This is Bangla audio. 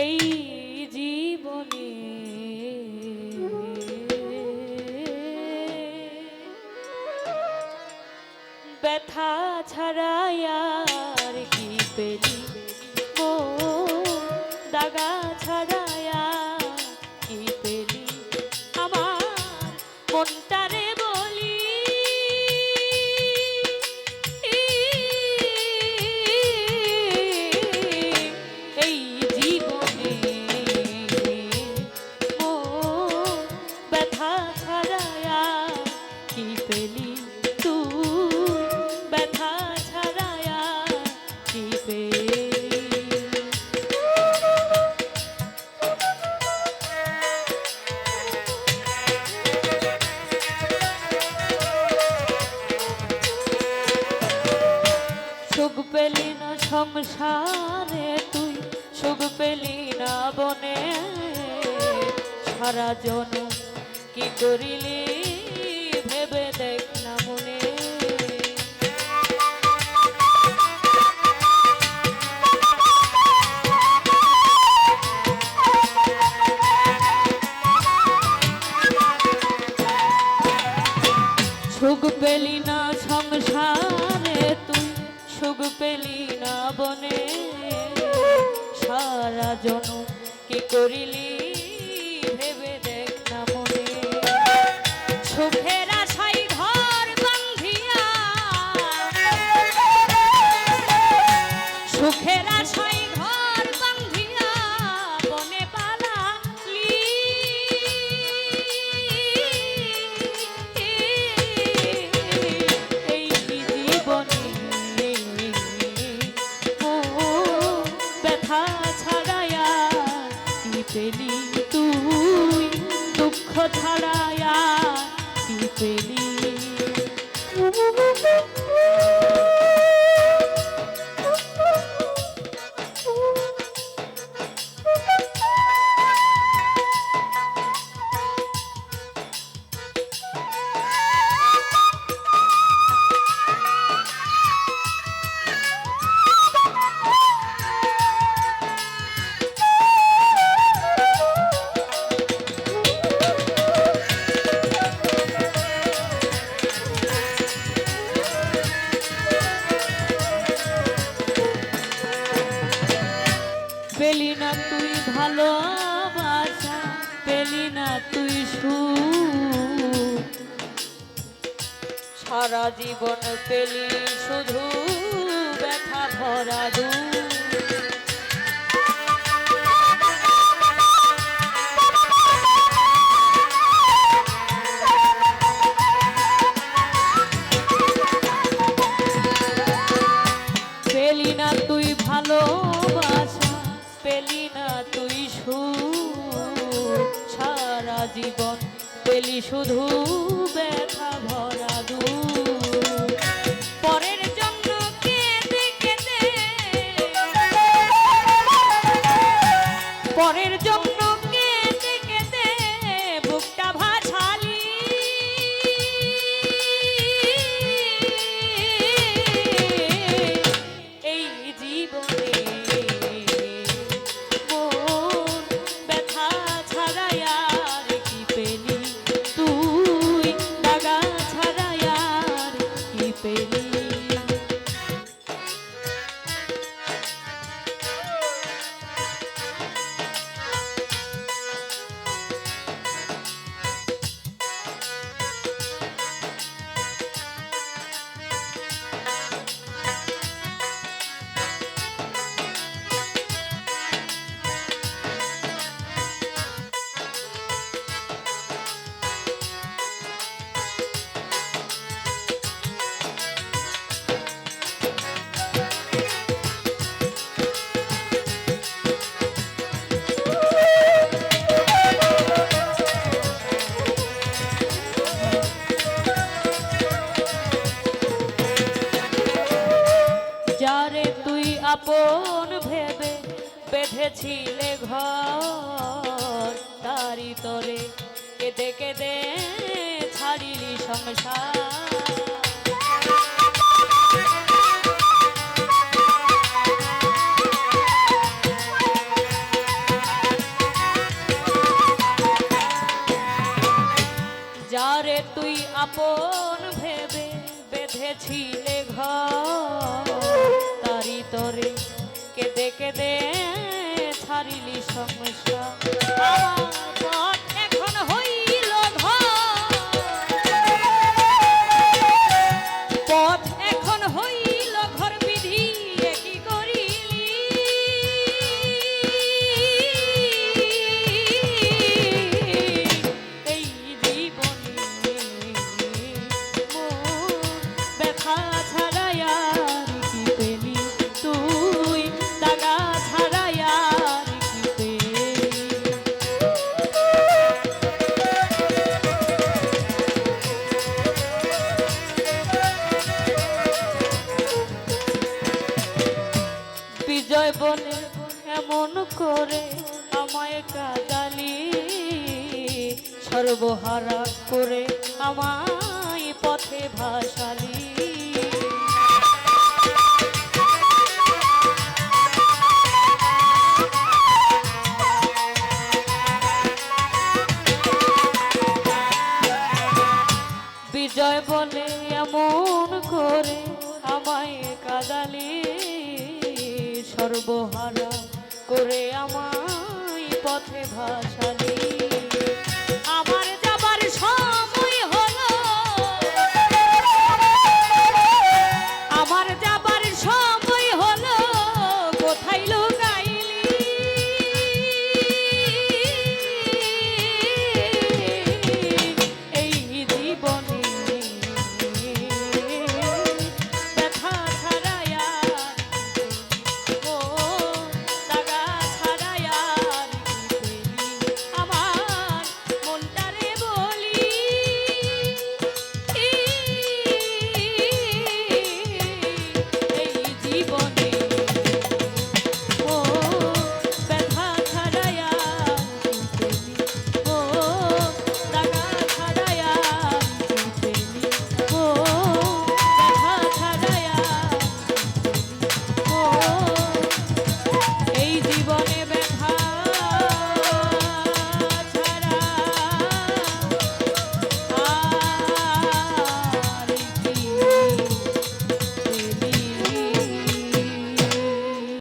এই জীবনে। ব্যথা ছাড়াই আর কি পেলি? ও দাগা ছাড়াই সংসারে তুই সুখ পেলি না বনে। সারা জন কি করিলি ভেবে দেখ মনে। সুখ পেলি না সংসারে পেলি না বনে? সারা জন কি করিলি? কি পেলি না তুই ভালোবাসা পেলি না তুই সু সারা জীবন পেলি শুধু ব্যথা ভরা দুঃখ। জীবন পেলি শুধু ব্যথা ভরা দু পরের জন্য কেঁদে কেঁদে পরের জন্য বেঁধেছিলে ঘর তারি তরে কেঁদে কেঁদে ছাড়িলি সংসার। যারে তুই আপন ভেবে বেঁধেছিলে ঘর তারি তরে কেঁদে কেঁদে ছাড়িলি সংসার এমন করে আমায় কাদালি? সর্বহারা করে আমায় পথে ভাসালি। বিজয় বলে এমন করে আমায় কাদালি? সর্বহারা করে আমায় পথে ভাসালে। আমার যাবার সময় হলো। আমার যাবার সময় হলো। কোথায়